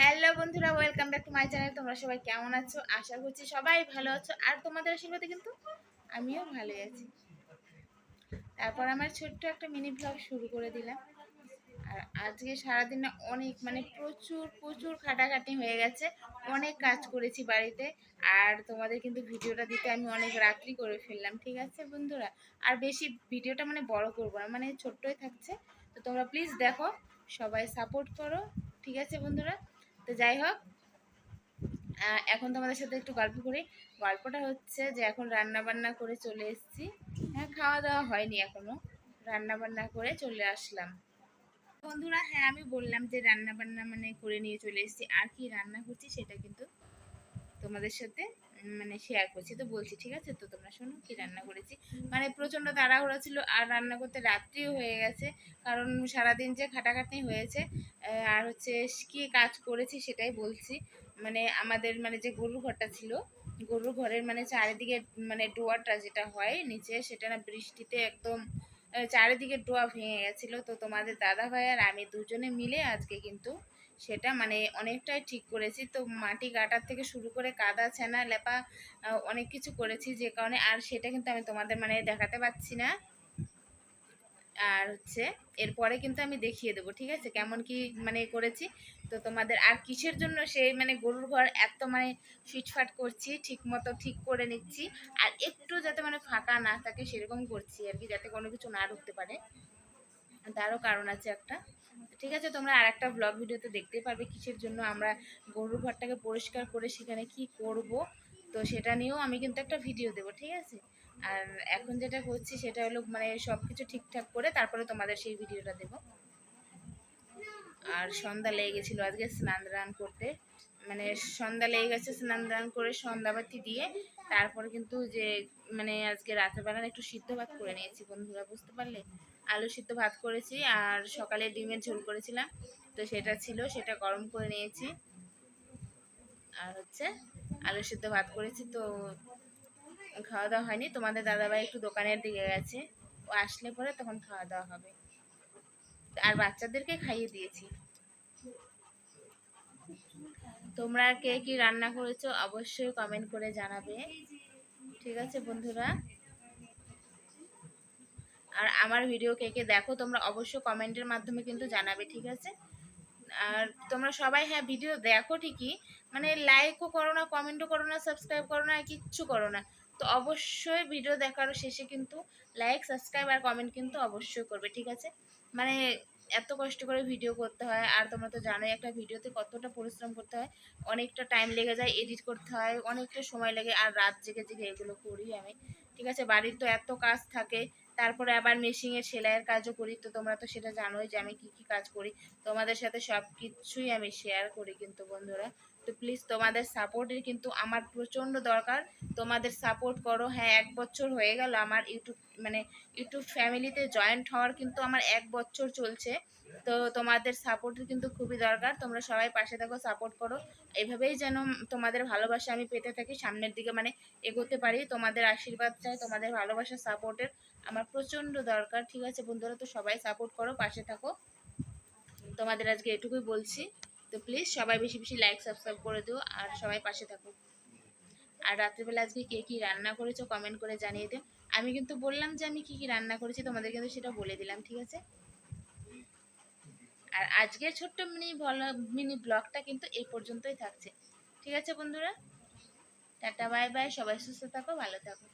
Hello বন্ধুরা welcome back to my channel তোমরা সবাই কেমন আছো? আশা করছি সবাই ভালো আছো। আর তোমাদের আশীর্বাদে কিন্তু আমিও ভালোই আছি। তারপর আমার ছোট্ট একটা মিনি ব্লগ শুরু করে দিলাম। আর আজকে সারাদিন অনেক মানে প্রচুর প্রচুর খাটাখাটি হয়ে গেছে। অনেক কাজ করেছি বাড়িতে। আর তোমাদের কিন্তু ভিডিওটা দিতে আমি অনেক রাত্রি করে ফেললাম, ঠিক আছে বন্ধুরা? আর বেশি ভিডিওটা মানে বড় করব না মানে ছোট্টই থাকছে। তো তোমরা প্লিজ দেখো, সবাই সাপোর্ট করো, ঠিক আছে বন্ধুরা? তো যাই হোক এখন তোমাদের সাথে একটু গল্প করি। গল্পটা হচ্ছে যে এখন রান্না বান্না করে চলে এসেছি। হ্যাঁ খাওয়া দাওয়া হয়নি এখনও। রান্না বান্না করে চলে আসলাম। বন্ধুরা হ্যাঁ আমি বললাম যে রান্না বান্না মানে করে নিয়ে চলে এসেছি। আর কি রান্না করছি সেটা কিন্তু তোমাদের সাথে মানে শেয়ার করছি। তো বলছি, ঠিক আছে তো তোমরা শোনো কি রান্না করেছি? মানে প্রচণ্ড তাড়াহুড়া ছিল, আর রান্না করতে রাত্রিও হয়ে গেছে, কারণ সারাদিন যে খাটাখাটনি হয়েছে আর হচ্ছে কি কাজ করেছি সেটাই বলছি। মানে আমাদের মানে যে গরুর ঘরটা ছিল, গরুর ঘরের মানে চারিদিকে মানে ডোয়ারটা যেটা হয় নিচে, সেটা না বৃষ্টিতে একদম চারিদিকে ডোয়া ভেঙে গেছিল। তো তোমাদের দাদা ভাই আর আমি দুজনে মিলে আজকে কিন্তু সেটা মানে অনেকটাই ঠিক করেছি। তো মাটি কাটার থেকে শুরু করে কাদা, ছেনা, লেপা অনেক কিছু করেছি যে কারণে, আর সেটা কিন্তু আমি তোমাদের মানে দেখাতে পাচ্ছি না। আর হচ্ছে, এরপরে কিন্তু আমি দেখিয়ে দেবো, ঠিক আছে? কেমন কি মানে করেছি। তো তোমাদের আর কিসের জন্য সেই মানে গরুর ঘর এত মানে ফিটফাট করছি ঠিক মতো ঠিক করে নিচ্ছি, আর একটু যাতে মানে ফাঁকা না থাকে সেরকম করছি আর কি, যাতে কোনো কিছু না ঢুকতে পারে। তারও কারণ আছে একটা। ঠিক আছে, তোমরা আর একটা ব্লগ ভিডিওতে দেখতেই পারবে কিসের জন্য আমরা গরুর ঘরটাকে পরিষ্কার করে সেখানে কি করব। তো সেটা নিয়েও আমি কিন্তু একটা ভিডিও দেবো, ঠিক আছে? আর এখন যেটা করছি সেটা হলো মানে সব কিছু ঠিকঠাক করে তারপরে তোমাদের সেই ভিডিওটা দেবো। আর সন্ধ্যা লেগে গেছিল আজকে স্নান দান করতে। মানে সন্ধ্যা লেগে গেছে স্নান দান করে সন্ধ্যাবাতি দিয়ে তারপরে কিন্তু যে মানে আজকে রাতের বেলা একটু সিদ্ধ ভাত করে নিয়েছি, বন্ধুরা, বুঝতে পারলে? আলু সিদ্ধ ভাত করেছি আর সকালে ডিমের ঝোল করেছিলাম। তো সেটা ছিল, সেটা গরম করে নিয়েছি। আর হচ্ছে আলু সিদ্ধ ভাত করেছি, তো খাওয়া দাওয়া হয়নি। তোমাদের দাদাভাই একটু দোকানের দিকে গেছে। ও আসলে পরে তখন খাওয়া দাওয়া হবে। আর বাচ্চাদেরকে খাইয়ে দিয়েছি। তোমরা কে কি রান্না করেছ অবশ্যই কমেন্ট করে জানাবে। ঠিক আছে বন্ধুরা? আর আমার ভিডিও কে কে দেখো, তোমরা অবশ্যই কমেন্টের মাধ্যমে কিন্তু জানাবে, ঠিক আছে? আর তোমরা সবাই হ্যাঁ ভিডিও দেখো ঠিকই মানে লাইকও করো না কমেন্টও করো না সাবস্ক্রাইব করো না কিচ্ছু করো না। তো অবশ্যই ভিডিও দেখার শেষে কিন্তু লাইক সাবস্ক্রাইব আর কমেন্ট কিন্তু অবশ্যই করবে, ঠিক আছে? মানে এত কষ্ট করে ভিডিও করতে হয়, আর তোমরা তো জানোই একটা ভিডিওতে কতটা পরিশ্রম করতে হয়, অনেকটা টাইম লেগে যায় এডিট করতে হয়, অনেকটা সময় লাগে, আর রাত জেগে জেগে এগুলো করি আমি, ঠিক আছে? বাড়ির তো এত কাজ থাকে তারপরে আবার মেশিনের সেলাইয়ের কাজও করি। তো তোমরা তো সেটা জানোই যে আমি কি কি কাজ করি। তোমাদের সাথে সব কিছুই আমি শেয়ার করি কিন্তু বন্ধুরা। তো প্লিজ তোমাদের সাপোর্টের কিন্তু আমার প্রচণ্ড দরকার। তোমাদের সাপোর্ট করো। হ্যাঁ এক বছর হয়ে গেল আমার ইউটিউব মানে ইউটিউব ফ্যামিলিতে জয়েন্ট হওয়ার কিন্তু আমার এক বছর চলছে। তো তোমাদের সাপোর্টের কিন্তু খুবই দরকার। তোমরা সবাই পাশে থাকো সাপোর্ট করো। এভাবেই যেন তোমাদের ভালোবাসা আমি পেতে থাকি, সামনের দিকে মানে এগোতে পারি। তোমাদের আশীর্বাদ চাই, তোমাদের ভালোবাসা সাপোর্টের আমার প্রচণ্ড দরকার। ঠিক আছে বন্ধুরা, তো সবাই সাপোর্ট করো, পাশে থাকো। তোমাদের আজকে এটুকুই বলছি। তো প্লিজ সবাই বেশি বেশি লাইক সাবস্ক্রাইব করে দিও আর সবাই পাশে থাকো। আর রাত্রিবেলা আজকে কে কি রান্না করেছ কমেন্ট করে জানিয়ে দিও। আমি কিন্তু বললাম যে আমি কি কি রান্না করেছি, তোমাদের কিন্তু সেটা বলে দিলাম, ঠিক আছে? আর আজকে ছোট্ট মিনি মিনি ব্লগটা কিন্তু এই পর্যন্তই থাকছে। ঠিক আছে বন্ধুরা? Tata, bye bye. সবাই সুস্থ থাকো, ভালো থাকো।